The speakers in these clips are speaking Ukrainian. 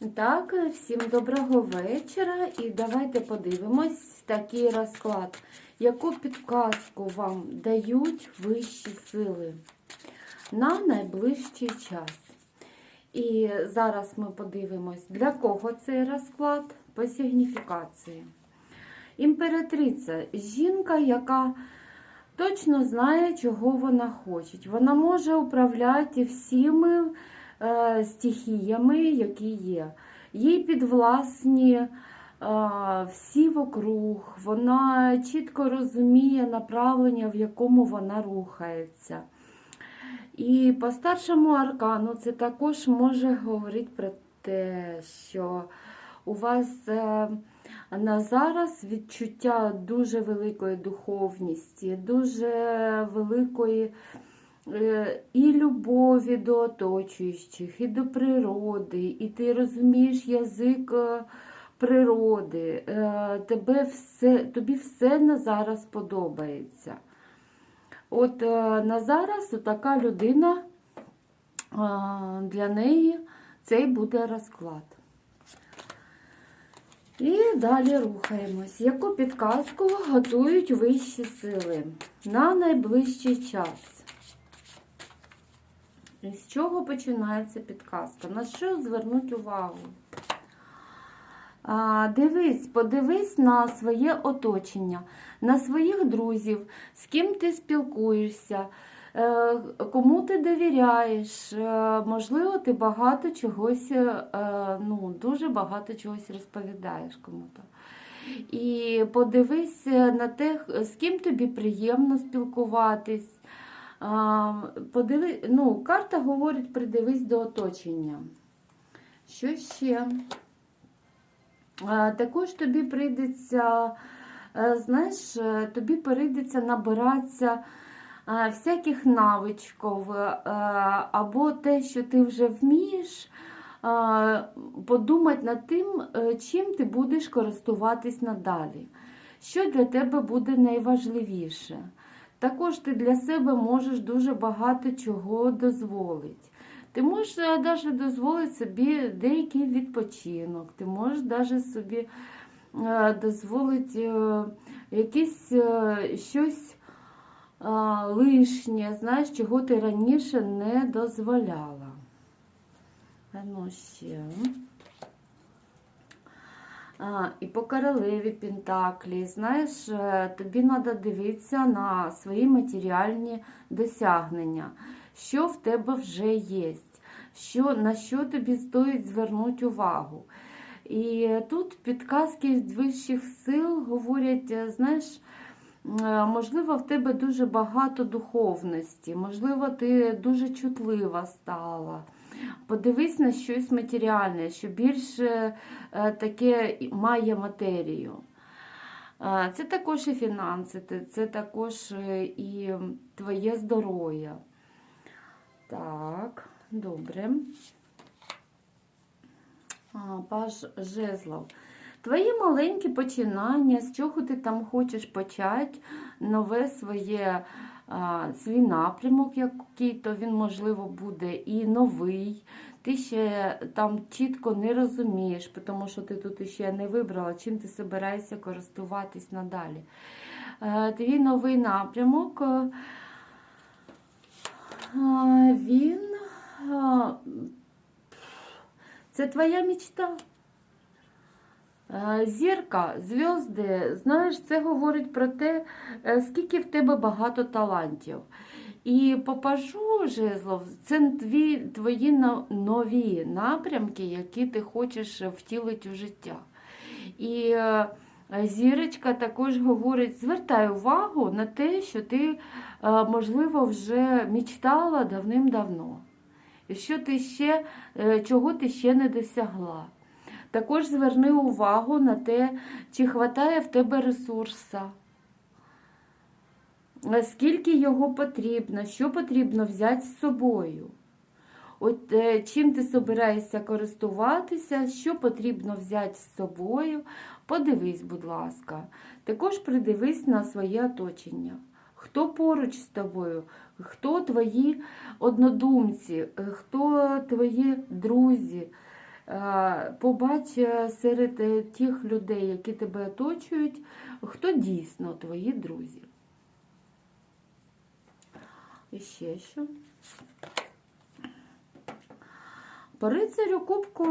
Так, всім доброго вечора. І давайте подивимось такий розклад. Яку підказку вам дають вищі сили на найближчий час? І зараз ми подивимось, для кого цей розклад по сигніфікації. Імператриця жінка, яка точно знає, чого вона хоче. Вона може управляти всіми стихіями, які є. Їй підвласні е, всі вокруг, вона чітко розуміє направлення, в якому вона рухається. І по старшому аркану це також може говорити про те, що у вас е, на зараз відчуття дуже великої духовності, дуже великої е, і любові до оточуючих, і до природи, і ти розумієш язик е, природи, е, тебе все, тобі все на зараз подобається. От е, на зараз така людина е, для неї цей буде розклад. І далі рухаємось. Яку підказку готують вищі сили на найближчий час? З чого починається підказка? На що звернуть увагу? А, Дивись, подивись на своє оточення, на своїх друзів, з ким ти спілкуєшся, е, кому ти довіряєш. Е, Можливо, ти багато чогось, е, ну, дуже багато чогось розповідаєш кому-то. І подивись на те, з ким тобі приємно спілкуватись. Подиви, ну, карта говорить, придивись до оточення. Що ще? Також тобі прийдеться, е, знаєш, е, тобі прийдеться набиратися е, всяких навичків, або те, що ти вже вмієш, подумати над тим, чим ти будеш користуватись надалі. Що для тебе буде найважливіше? Також ти для себе можеш дуже багато чого дозволити. Ти можеш навіть дозволити собі деякий відпочинок, ти можеш навіть собі е, дозволити е, якесь е, щось е, лишнє, знаєш, чого ти раніше не дозволяла. А Ну, ще. І по королеві Пентаклі, знаєш, е, тобі треба дивитися на свої матеріальні досягнення, що в тебе вже є, що, на що тобі стоїть звернути увагу. І тут підказки від вищих сил говорять, е, знаєш, е, можливо, в тебе дуже багато духовності, можливо, ти дуже чутлива стала. Подивись на щось матеріальне, що більше е, таке має матерію. Е, Це також і фінанси, це- також е, і твоє здоров'я. Так, добре. А, Паж жезлов. Твої маленькі починання, з чого ти там хочеш почати, нове своє, свій напрямок, який то він, можливо, буде і новий. Ти ще там чітко не розумієш, тому що ти тут ще не вибрала, чим ти збираєшся користуватись надалі. Е, Твій новий напрямок, е, він це твоя мечта. Е, Зірка, зв'язки, знаєш, це говорить про те, е, скільки в тебе багато талантів. І попажу жезлов, це тві, твої нові напрямки, які ти хочеш втілити у життя. І е, зірочка також говорить: звертай увагу на те, що ти, можливо, вже мечтала давним-давно. Що ти ще, чого ти ще не досягла. Також зверни увагу на те, чи вистачає в тебе ресурса, скільки його потрібно, що потрібно взяти з собою. От е, чим ти собираєшся користуватися, що потрібно взяти з собою, подивись, будь ласка. Також придивись на своє оточення. Хто поруч з тобою, хто твої однодумці, е, хто твої друзі, Побач е, серед е, тих людей, які тебе оточують, хто дійсно твої друзі. І ще що? По рицарю Кубку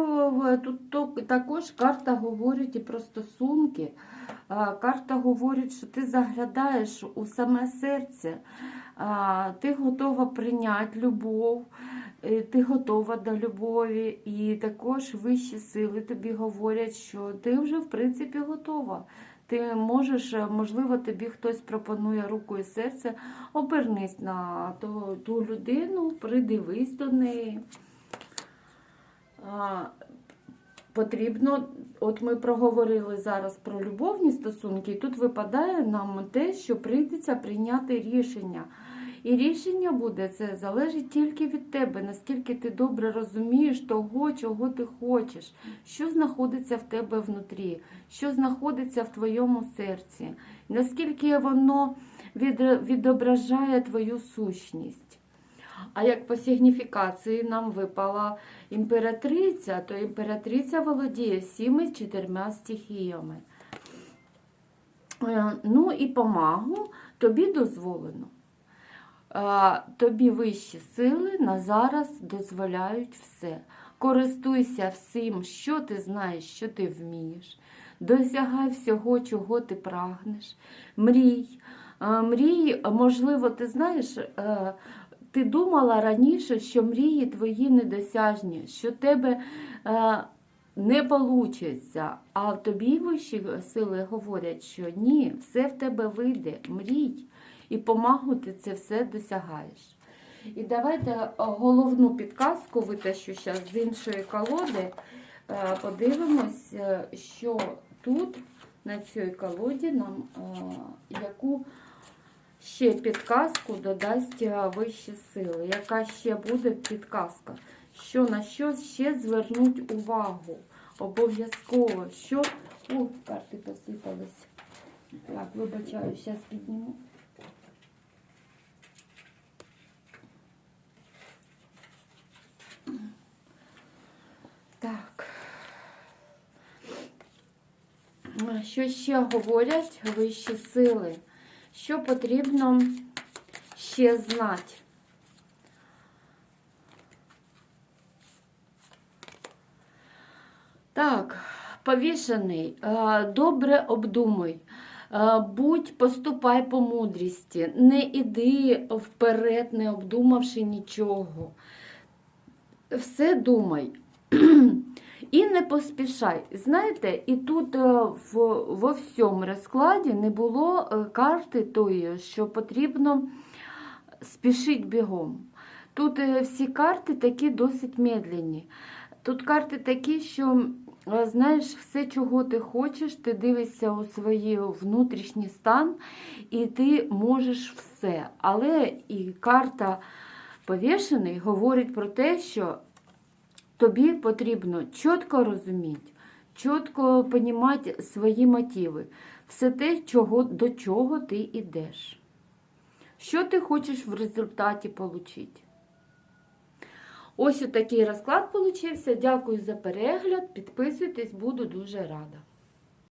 тут також карта говорить і про стосунки. Карта говорить, що ти заглядаєш у саме серце, ти готова прийняти любов, е, ти готова до любові, і також вищі сили тобі говорять, що ти вже в принципі готова. Ти можеш, е, можливо, тобі хтось пропонує руку і серце, обернись на ту, ту людину, придивись до неї. А, Потрібно, от ми проговорили зараз про любовні стосунки, і тут випадає нам те, що прийдеться прийняти рішення. І рішення буде це залежить тільки від тебе, наскільки ти добре розумієш того, чого ти хочеш, що знаходиться в тебе внутрі, що знаходиться в твоєму серці, наскільки воно відображає твою сущність. А як по сигніфікації нам випала імператриця, то імператриця володіє всіми чотирма стихіями. Е, Ну і по магу тобі дозволено. Тобі вищі сили на зараз дозволяють все. Користуйся всім, що ти знаєш, що ти вмієш. Досягай всього, чого ти прагнеш. Мрій. Мрій, можливо, ти знаєш, е, ти думала раніше, що мрії твої недосяжні, що тебе е, не вийде. А тобі вищі сили говорять, що ні, все в тебе вийде, мрій. І помагу ти це все досягаєш. І давайте е, головну підказку витащу зараз з іншої колоди. Е, Подивимось, е, що тут на цій колоді нам яку ще підказку додасть вищі сили. Яка ще буде підказка? Що на що ще звернуть увагу? Обов'язково. Що. О, карти посипались. Так, вибачаю, зараз підніму. Так. Що ще говорять вищі сили? Що потрібно ще знати? Так, повішений, е, добре обдумуй. Е, Будь, поступай по мудрісті, не іди вперед, не обдумавши нічого. Все думай. І не поспішай. Знаєте, і тут е, в, во всьому розкладі не було е, карти тої, що потрібно спішити бігом. Тут е, всі карти такі досить медленні. Тут карти такі, що е, знаєш, все, чого ти хочеш, ти дивишся у свій внутрішній стан, і ти можеш все. Але і карта повішений говорить про те, що тобі потрібно чітко розуміти, чітко розуміти свої мотиви, все те, чого, до чого ти йдеш. Що ти хочеш в результаті отримати? Ось такий розклад получився. Дякую за перегляд. Підписуйтесь, буду дуже рада.